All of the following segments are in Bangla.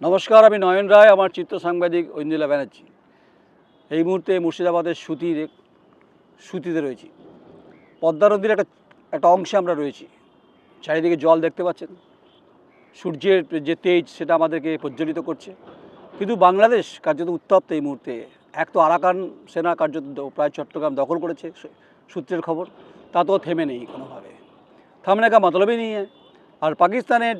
নমস্কার, আমি নয়ন রায়, আমার চিত্র সাংবাদিক ঐন্দিলা ব্যানার্জি। এই মুহূর্তে মুর্শিদাবাদের সুতির, সুতিতে রয়েছি। পদ্মা নদীর একটা একটা অংশে আমরা রয়েছি। চারিদিকে জল দেখতে পাচ্ছেন। সূর্যের যে তেজ, সেটা আমাদেরকে প্রজ্বলিত করছে। কিন্তু বাংলাদেশ কার্যত উত্তপ্ত এই মুহূর্তে। এক তো আরাকান সেনা কার্যত প্রায় চট্টগ্রাম দখল করেছে সূত্রের খবর। তা তো থেমে নেই কোনোভাবে। থামনে কা মতলবই নেই। হ্যাঁ। আর পাকিস্তানের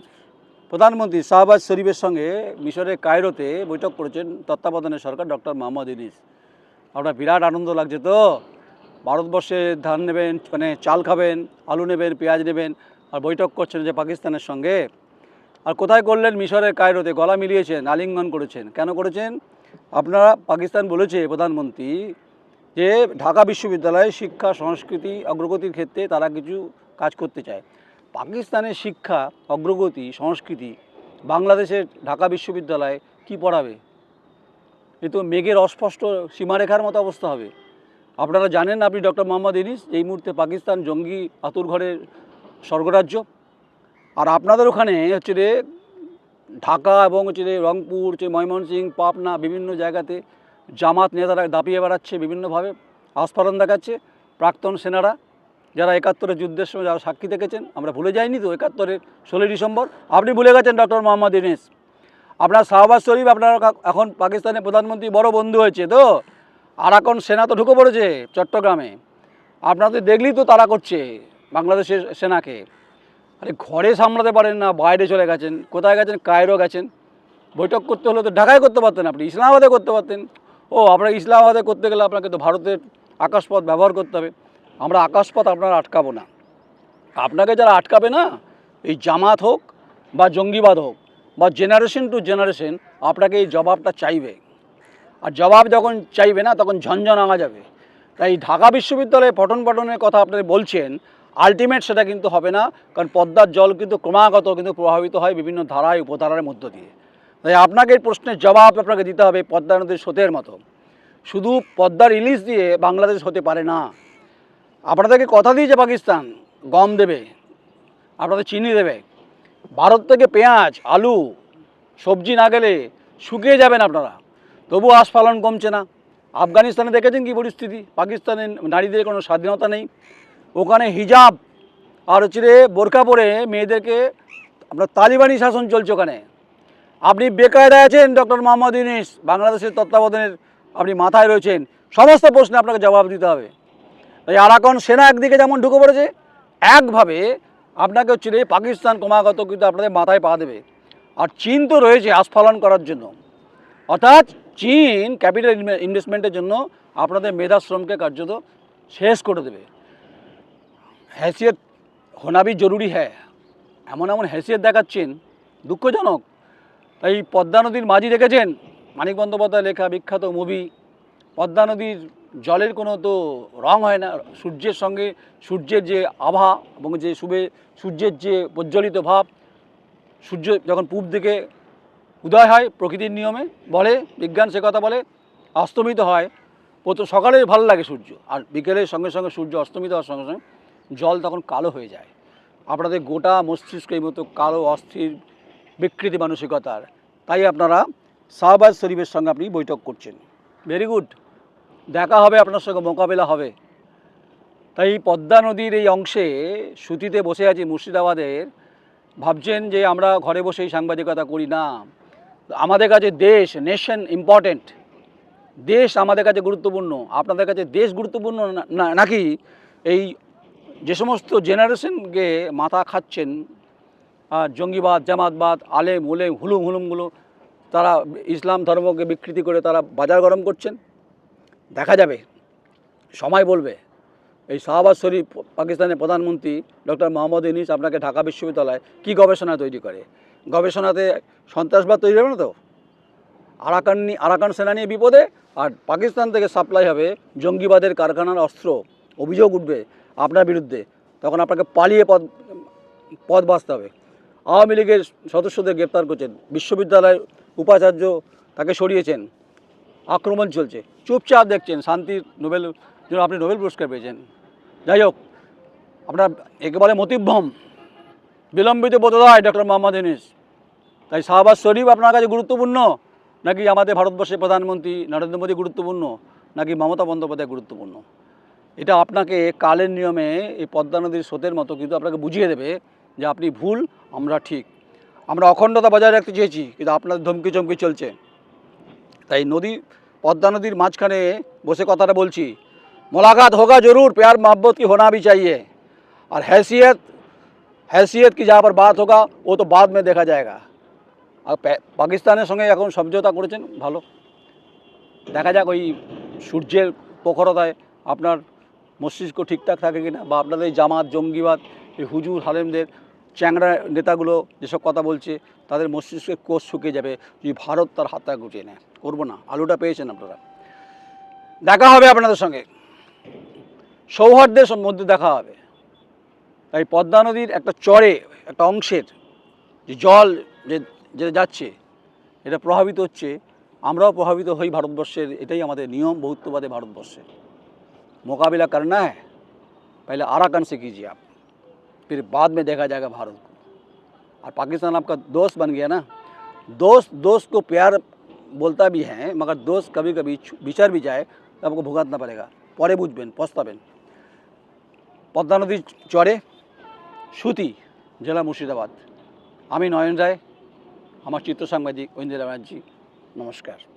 প্রধানমন্ত্রী শাহবাজ শরীফের সঙ্গে মিশরের কায়রোতে বৈঠক করেছেন তত্ত্বাবধানের সরকার ডক্টর মোহাম্মদ ইলিস আপনার বিরাট আনন্দ লাগছে তো? ভারতবর্ষে ধান নেবেন মানে চাল খাবেন, আলু নেবেন, পেঁয়াজ নেবেন, আর বৈঠক করছেন যে পাকিস্তানের সঙ্গে। আর কোথায় করলেন মিশরের কায়রোতে? গলা মিলিয়েছেন, আলিঙ্গন করেছেন। কেন করেছেন? আপনারা, পাকিস্তান বলেছে প্রধানমন্ত্রী, যে ঢাকা বিশ্ববিদ্যালয়ে শিক্ষা, সংস্কৃতি, অগ্রগতির ক্ষেত্রে তারা কিছু কাজ করতে চায়। পাকিস্তানের শিক্ষা, অগ্রগতি, সংস্কৃতি বাংলাদেশের ঢাকা বিশ্ববিদ্যালয়ে কি পড়াবে? এ তো মেঘের অস্পষ্ট সীমারেখার মতো অবস্থা হবে। আপনারা জানেন আপনি ডক্টর মোহাম্মদ ইনিস, এই মুহূর্তে পাকিস্তান জঙ্গি আতুর ঘরের স্বর্গরাজ্য। আর আপনাদের ওখানে হচ্ছে রে ঢাকা এবং হচ্ছে রে রংপুর, হচ্ছে ময়মনসিংহ, পাবনা বিভিন্ন জায়গাতে জামাত নেতারা দাপিয়ে বেড়াচ্ছে বিভিন্নভাবে। আস্ফালন দেখাচ্ছে প্রাক্তন সেনারা। যারা একাত্তরের যুদ্ধের সময় যারা সাক্ষী থেকেছেন আমরা ভুলে যাইনি তো, একাত্তরের ষোলোই ডিসেম্বর। আপনি ভুলে গেছেন, ডক্টর মোহাম্মদ ইনিস আপনার শাহবাজ শরীফ আপনার এখন পাকিস্তানের প্রধানমন্ত্রী বড় বন্ধু হয়েছে তো? আর এখন সেনা তো ঢুকে পড়েছে চট্টগ্রামে। আপনাদের দেখলেই তো তারা করছে বাংলাদেশের সেনাকে। আরে ঘরে সামলাতে পারেন না, বাইরে চলে গেছেন, কোথায় গেছেন, কায়রো গেছেন। বৈঠক করতে হলে তো ঢাকায় করতে পারতেন আপনি, ইসলামাবাদে করতে পারতেন। ও আপনার ইসলামাবাদে করতে গেলে আপনাকে তো ভারতের আকাশপথ ব্যবহার করতে হবে। আমরা আকাশপথ আপনারা আটকাবো না। আপনাকে যারা আটকাবে না, এই জামাত হোক বা জঙ্গিবাদ হোক বা জেনারেশন টু জেনারেশন আপনাকে এই জবাবটা চাইবে। আর জবাব যখন চাইবে না, তখন ঝনঝন আঙা যাবে তাই ঢাকা বিশ্ববিদ্যালয়ে পঠন পাঠনের কথা আপনারা বলছেন আলটিমেট সেটা কিন্তু হবে না, কারণ পদ্মার জল কিন্তু ক্রমাগত কিন্তু প্রভাবিত হয় বিভিন্ন ধারায়, উপধারার মধ্য দিয়ে। তাই আপনাকে এই প্রশ্নের জবাব আপনাকে দিতে হবে পদ্মা নদীর স্রোতের মতো। শুধু পদ্মার ইলিশ দিয়ে বাংলাদেশ হতে পারে না। আপনাদেরকে কথা দিয়েছে পাকিস্তান, গম দেবে, আপনাদের চিনি দেবে, ভারত থেকে পেঁয়াজ, আলু, সবজি না গেলে শুকিয়ে যাবেন আপনারা। তবু আস্ফালন কমছে না। আফগানিস্তানে দেখেছেন কি পরিস্থিতি? পাকিস্তানের নারীদের কোনো স্বাধীনতা নেই। ওখানে হিজাব আর হচ্ছে রে পরে মেয়েদেরকে আপনার তালিবানি শাসন চলছে ওখানে। আপনি বেকায়দায় আছেন, ডক্টর মোহাম্মদ ইউনিস। বাংলাদেশের তত্ত্বাবধানের আপনি মাথায় রয়েছেন। সমস্ত প্রশ্নে আপনাকে জবাব দিতে হবে। তাই আরাকন সেনা একদিকে যেমন ঢুকে পড়েছে, একভাবে আপনাকে হচ্ছে পাকিস্তান ক্রমাগত কিন্তু আপনাদের মাথায় পা দেবে। আর চীন তো রয়েছে আস্ফলন করার জন্য। অর্থাৎ চীন ক্যাপিটাল ইনভেস্টমেন্টের জন্য আপনাদের মেধাশ্রমকে কার্যত শেষ করে দেবে। হ্যাসিয়ত হোনাবি জরুরি হ্যাঁ এমন এমন হ্যাসিয়ত দেখাচ্ছেন, দুঃখজনক। তাই পদ্মা নদীর মাঝি দেখেছেন? মানিক বন্দ্যোপাধ্যায় লেখা বিখ্যাত মুভি, পদ্মা নদীর জলের কোনো তো রং হয় না। সূর্যের সঙ্গে সূর্যের যে আভা এবং যে শুভে সূর্যের যে প্রজ্বলিত ভাব, সূর্য যখন পূব দিকে উদয় হয় প্রকৃতির নিয়মে বলে, বিজ্ঞান সে কথা বলে, অস্তমিত হয়। প্রথম সকালে ভালো লাগে সূর্য আর বিকেলের সঙ্গে সঙ্গে সূর্য অস্তমিত হওয়ার সঙ্গে সঙ্গে জল তখন কালো হয়ে যায়। আপনাদের গোটা মস্তিষ্ক এই মতো কালো, অস্থির, বিকৃতি মানসিকতার। তাই আপনারা শাহবাজ শরীফের সঙ্গে আপনি বৈঠক করছেন। ভেরি গুড দেখা হবে, আপনার সঙ্গে মোকাবেলা হবে। তাই পদ্মা নদীর এই অংশে সুতিতে বসে আছি মুর্শিদাবাদের, ভাবছেন যে আমরা ঘরে বসেই সাংবাদিকতা করি। না, আমাদের কাছে দেশ নেশন ইম্পর্ট্যান্ট দেশ আমাদের কাছে গুরুত্বপূর্ণ। আপনাদের কাছে দেশ গুরুত্বপূর্ণ না- নাকি এই যে সমস্ত জেনারেশনকে মাথা খাচ্ছেন আর জঙ্গিবাদ, জামাতবাদ, আলেম ওলেম হুলুম হুলুমগুলো, তারা ইসলাম ধর্মকে বিকৃতি করে তারা বাজার গরম করছেন? দেখা যাবে। সময় বলবে। এই শাহবাজ শরীফ, পাকিস্তানের প্রধানমন্ত্রী ডক্টর মোহাম্মদ ইনিস আপনাকে ঢাকা বিশ্ববিদ্যালয় কি গবেষণা তৈরি করে? গবেষণাতে সন্ত্রাসবাদ তৈরি হবে না তো? আরাকান আরাকান সেনা নিয়ে বিপদে? আর পাকিস্তান থেকে সাপ্লাই হবে জঙ্গিবাদের কারখানার অস্ত্র। অভিযোগ উঠবে আপনার বিরুদ্ধে। তখন আপনাকে পালিয়ে পদ পদ বাঁচতে হবে। আওয়ামী লীগের সদস্যদের গ্রেপ্তার করছেন। বিশ্ববিদ্যালয়ের উপাচার্য তাকে সরিয়েছেন। আক্রমণ চলছে। চুপচাপ দেখছেন, শান্তির নোবেল জন্য আপনি নোবেল পুরস্কার পেয়েছেন। যাই হোক, আপনার একেবারে মতিভ্রম, বিলম্বিত বোধ হয় ডক্টর মোহাম্মদ ইনিস তাই শাহবাজ শরীফ আপনার কাছে গুরুত্বপূর্ণ, নাকি আমাদের ভারতবর্ষের প্রধানমন্ত্রী নরেন্দ্র মোদী গুরুত্বপূর্ণ, নাকি মমতা বন্দ্যোপাধ্যায় গুরুত্বপূর্ণ? এটা আপনাকে কালের নিয়মে এই পদ্মা নদীর স্রোতের মতো কিন্তু আপনাকে বুঝিয়ে দেবে যে আপনি ভুল, আমরা ঠিক। আমরা অখণ্ডতা বজায় রাখতে চেয়েছি, কিন্তু আপনাদের ধমকি চমকি চলছে। তাই নদী পদ্মা নদীর মাঝখানে বসে কথাটা বলছি मुलाकात होगा जरूर प्यार मोहब्बत की होना भी चाहिए और हैसियत हैसियत की जहाँ पर बात होगा वो तो बाद में देखा जाएगा আর পা- পাকিস্তানের সঙ্গে এখন সমঝোতা করেছেন ভালো দেখা যাক ওই সূর্যের প্রখরতায় আপনার মস্তিষ্ক ঠিকঠাক থাকে কিনা বা আপনাদের এই জামাত জঙ্গিবাদ এই হুজুর হালেমদের চ্যাংড়া নেতাগুলো যেসব কথা বলছে তাদের মস্তিষ্কের কোষ শুকিয়ে যাবে, যদি ভারত তার হাতে গুটিয়ে নেয়। করব না, আলুটা পেয়েছেন আপনারা। দেখা হবে আপনাদের সঙ্গে। সৌহার্দ্যের মধ্যে দেখা হবে। তাই পদ্মা নদীর একটা চরে, একটা অংশের যে জল যে যেটা যাচ্ছে, এটা প্রভাবিত হচ্ছে। আমরাও প্রভাবিত হই ভারতবর্ষের, এটাই আমাদের নিয়ম, বহুত্ববাদে ভারতবর্ষের। মোকাবিলা করনা হ্যাঁ পাইলে আরাকান সে কিজিয়ে। আপ ফির বাদ মে দেখা যায় ভারত और पाकिस्तान आपका दोस्त बन गया ना दोस्त दोस्त को प्यार बोलता भी है मगर दोस्त कभी कभी छु- बिछड़ भी जाए तो आपको भुगतना पड़ेगा পরে বুঝবেন পস্তাবেন পদ্মা নদীর চরে সুতি জেলা মুর্শিদাবাদ আমি নয়ন রায় আমার চিত্র সাংবাদিক ঐন্দিরা ব্যানার্জি নমস্কার